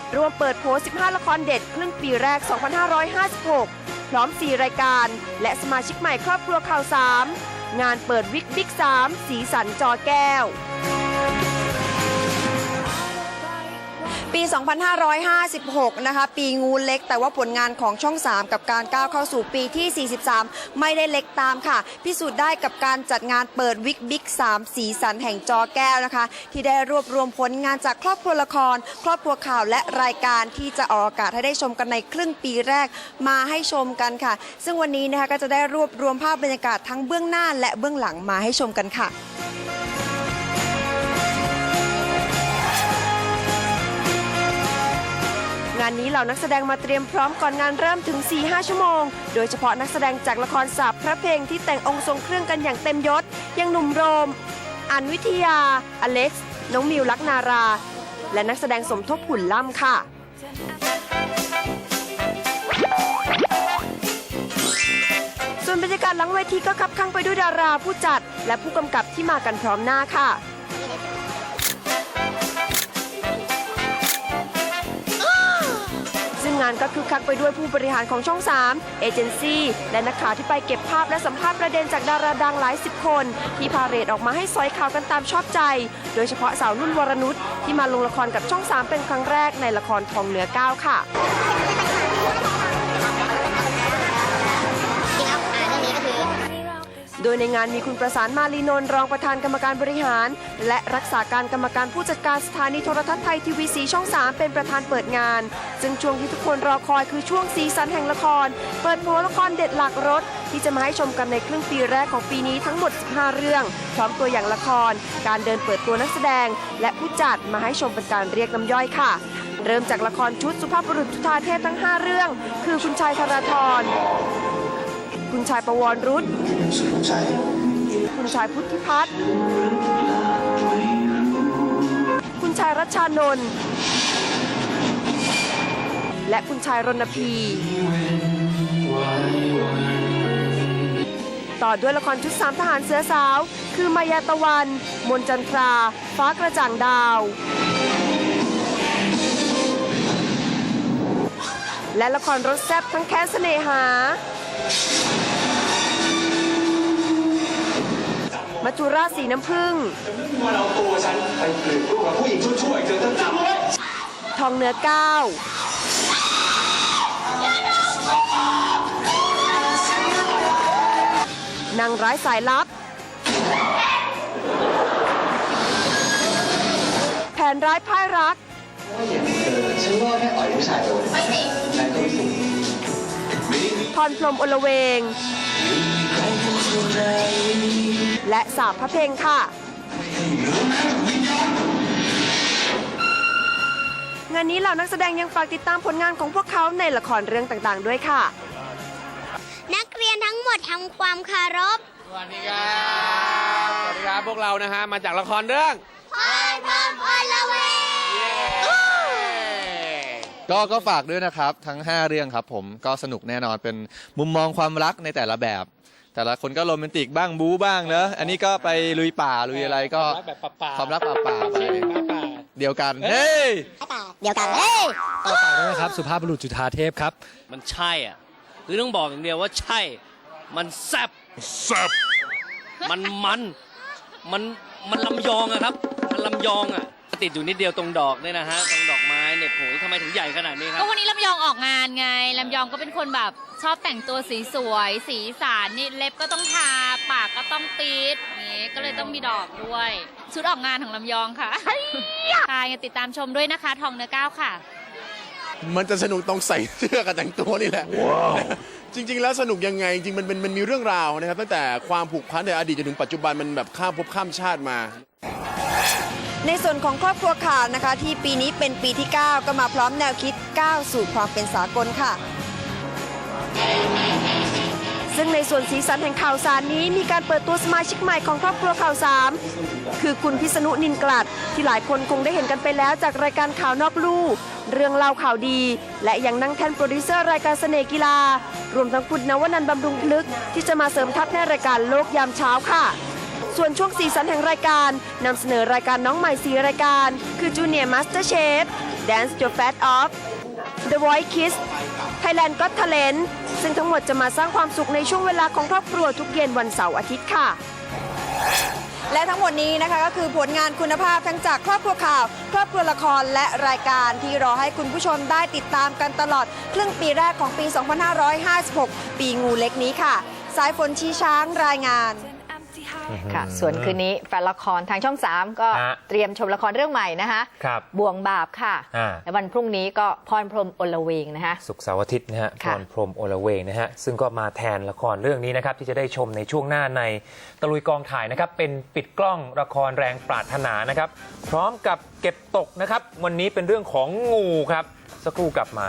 7 ร่วมเปิดโพส15 ละครเด็ด ครึ่งปีแรก 2556 พร้อม 4 รายการ และสมาชิกใหม่ครอบครัวข่าว 3 งานเปิดวิกบิ๊ก 3 สีสันจอแก้ว ปี 2556 นะคะ ปีงูเล็ก แต่ว่าผลงานของช่อง 3 กับการก้าวเข้าสู่ปีที่ 43 ไม่ได้เล็กตามค่ะ พิสูจน์ได้กับการจัดงานเปิดวิกบิ๊ก 3 สีสันแห่งจอแก้วนะคะ ที่ได้รวบรวมผลงานจากครอบครัวละคร ครอบครัวข่าวและรายการที่จะออกอากาศให้ได้ชมกันในครึ่งปีแรกมาให้ชมกันค่ะ ซึ่งวันนี้นะคะก็จะได้รวบรวมภาพบรรยากาศทั้งเบื้องหน้าและเบื้องหลังมาให้ชมกันค่ะานนี้เหล่านักแสดงมาเตรียมพร้อมก่อนงานเริ่มถึง 4-5 ชั่วโมง โดยเฉพาะนักแสดงจากละครสาบพระเพลงที่แต่งองค์ทรงเครื่องกันอย่างเต็มยศอย่างหนุ่มโรม อันวิทยา อเล็กซ์ น้องมิวลักนารา และนักแสดงสมทบหุ่นล่ำค่ะส่วนบรรยากาศหลังเวทีก็คับข้างไปด้วยดาราผู้จัด และผู้กำกับที่มากันพร้อมหน้าค่ะานก็คือคักไปด้วยผู้บริหารของช่อง 3 เอเจนซี่ และนักข่าวที่ไปเก็บภาพและสัมภาษณ์ประเด็นจากดาราดังหลายสิบคน ที่พาเรดออกมาให้สอยข่าวกันตามชอบใจ โดยเฉพาะสาวนุ่นวรนุชที่มาลงละครกับช่อง 3 เป็นครั้งแรกในละครทองเหนือก้าค่ะ ยในงานมีคุณประสานมาลีนนท์รองประธานกรรมการบริหาร และรักษาการกรรมการผู้จัดการสถานีโทรทัศน์ไทยทีวีสีช่อง 3 เป็นประธานเปิดงาน ซึ่งช่วงที่ทุกคนรอคอยคือช่วงซีซันแห่งละคร เปิดโผละครเด็ดหลักรถ ที่จะมาให้ชมกันในครึ่งปีแรกของปีนี้ทั้งหมด 15 เรื่อง พร้อมตัวอย่างละคร การเดินเปิดตัวนักแสดง และผู้จัดมาให้ชมเป็นการเรียกน้ำย่อยค่ะเริ่มจากละครชุดสุภาพบุรุษทุธาเทพทั้ง 5 เรื่อง คือคุณชายธราธร คุณชายประวรรุษคุณชายพุทธิพัฒน์คุณชายรัชชานนท์และคุณชายรณพี ต่อด้วยละครชุดสามทหารเสือสาว คือมายาตะวัน มนจันทรา ฟ้ากระจ่างดาวและละครรถแซ่บทั้งแค้นเสน่หา มัจจุราชสีน้ำผึ้งมันเอาตัวฉันไปเปรียบรูปกับผู้หญิงช่วยๆเธอต้องจำไว้ทองเนื้อก้าวนางร้ายสายลับ แผนร้ายพ่ายรักฉันว่าแค่อ่อยผู้ชายตัวไม่จริงนายต้องสูง พรพรหมอลเวง และสาบพระเพลงค่ะงานนี้เหล่านักแสดงยังฝากติดตามผลงานของพวกเขาในละครเรื่องต่างๆด้วยค่ะ นักเรียนทั้งหมดทำความคารพ สวัสดีครับ สวัสดีครับ พวกเรานะฮะ มาจากละครเรื่อง ก็ก็ฝากด้วยนะครับ ทั้ง 5 เรื่องครับผมก็สนุกแน่นอนเป็นมุมมองความรักในแต่ละแบบ แต่ละคนก็โรแมนติกบ้างบู๊บ้างเนอะอันนี้ก็ไปลุยป่าลุยอะไรก็ความรักแบบป่าๆ ความรักป่าป่าๆไปเช่นหมาป่าเดียวกันเฮ้ย เดียวกันเฮ้ยก็ฝากด้วยนะครับ สุภาพบุรุษจุฑาเทพครับ มันใช่อะ คือต้องบอกอย่างเดียวว่าใช่ มันแซบแซบมันมัน มัน มันลำยองอะครับ มันลำยองอะติดอยู่นิดเดียวตรงดอกเนี่ยนะฮะ ตรงดอกไม้ เนี่ยโหยทำไมถึงใหญ่ขนาดนี้ครัก็บวันนี้ลำยองออกงานไงลำยองก็เป็นคนแบบชอบแต่งตัวสีสวย สีสันนี่เล็บก็ต้องทา ปากก็ต้องตีดอย่างงี้ก็เลยต้องมีดอกด้วย ชุดออกงานของลำยองค่ะค่ะยังติดตามชมด้วยนะคะ ทองเนื้อก้าวค่ะ มันจะสนุกตรงใส่เสื้อกับแต่งตัวนี่แหละ จริง ๆ แล้วสนุกยังไง จริงๆมันมันมันมีเรื่องราวนะครับตั้งแต่ความผูกพันในอดีตจนถึงปัจจุบันมันแบบข้ามภพข้ามชาติมา ในส่วนของครอบครัวข่าวนะคะ ที่ปีนี้เป็นปีที่ 9 ก็มาพร้อมแนวคิดก้าวสู่ความเป็นสากลค่ะ ซึ่งในส่วนสีสันแห่งข่าวสารนี้มีการเปิดตัวสมาชิกใหม่ของครอบครัวข่าวสามคือคุณพิษณุนินกลัด ที่หลายคนคงได้เห็นกันไปแล้วจากรายการข่าวนอกลู่เรื่องเล่าข่าวดี และยังนั่งแท่นโปรดิวเซอร์รายการเสน่ห์กีฬา รวมทั้งคุณนวนันท์บำรุงพลึกที่จะมาเสริมทัพในรายการโลกยามเช้าค่ะ ส่วนช่วงสีสันแห่งรายการนำเสนอรายการน้องใหม่4รายการ คือ Junior Master Chef Dance Your Fat Off The Voice Kids Thailand Got Talent ซึ่งทั้งหมดจะมาสร้างความสุขในช่วงเวลาของครอบครัวทุกเย็นวันเสาร์อาทิตย์ค่ะ และทั้งหมดนี้นะคะก็คือผลงานคุณภาพทั้งจากครอบครัวข่าว ครอบครัวละครและรายการที่รอให้คุณผู้ชมได้ติดตามกันตลอด ครึ่งปีแรกของปี 2556 ปีงูเล็กนี้ค่ะ สายฝนชี้ช้างรายงาน ค่ะ ส่วนคืนนี้แฟนละครทางช่อง 3 ก็ฮะเตรียมชมละครเรื่องใหม่นะคะครับบ่วงบาปค่ะอ่าและวันพรุ่งนี้ก็พรพรหมอลเวงนะคะศุกร์เสาร์อาทิตย์นะฮะพค่ะรพรหมโอละเวงนะฮะซึ่งก็มาแทนละครเรื่องนี้นะครับที่จะได้ชมในช่วงหน้าในตะลุยกองถ่ายนะครับเป็นปิดกล้องละครแรงปรารถนานะครับ พร้อมกับเก็บตกนะครับ วันนี้เป็นเรื่องของงูครับสักครู่กลับมา